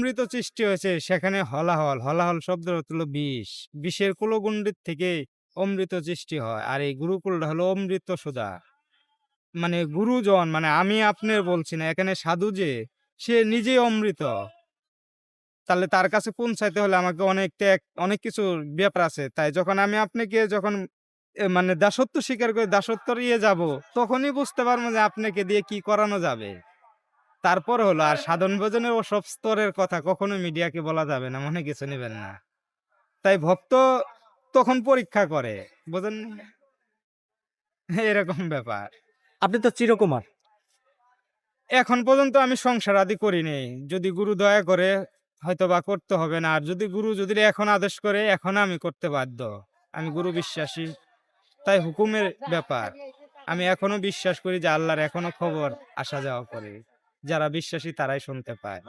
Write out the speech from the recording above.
অমৃত সৃষ্টি হয়েছে, সেখানে হলাহল হলাহল শব্দ হলো বিষ। বিষের কুলগুণ্ডির থেকে অমৃত সৃষ্টি হয়, আর এই গুরুকুলটা হলো অমৃত সুধা মানে গুরুজন মানে আমি আপনার বলছি না, এখানে সাধু যে, সে নিজেই অমৃত। তাহলে তার কাছে পৌঁছাইতে হলে আমাকে অনেক ত্যাগ, অনেক কিছু ব্যাপার আছে। তাই যখন আমি আপনাকে যখন মানে দাসত্ব স্বীকার করে দাসত্ব ইয়ে যাব, তখনই বুঝতে পারব যে আপনাকে দিয়ে কি করানো যাবে। তারপর হলো আর সাধন ভোজনের ওসব স্তরের কথা কখনো মিডিয়াকে বলা যাবে না মনে কিছু নেবেন না। তাই ভক্ত তখন পরীক্ষা করে বোঝেন এরকম ব্যাপার। আপনি তো চিরকুমার। এখন পর্যন্ত আমি সংসার আদি করিনি যদি গুরু দয়া করে হয়তো বা করতে হবে না আর যদি গুরু যদি এখন আদেশ করে এখন আমি করতে বাধ্য। আমি গুরু বিশ্বাসী তাই হুকুমের ব্যাপার। আমি এখনও বিশ্বাস করি যে আল্লাহর এখনও খবর আসা যাওয়া করে। যারা বিশ্বাসী তারাই শুনতে পায়।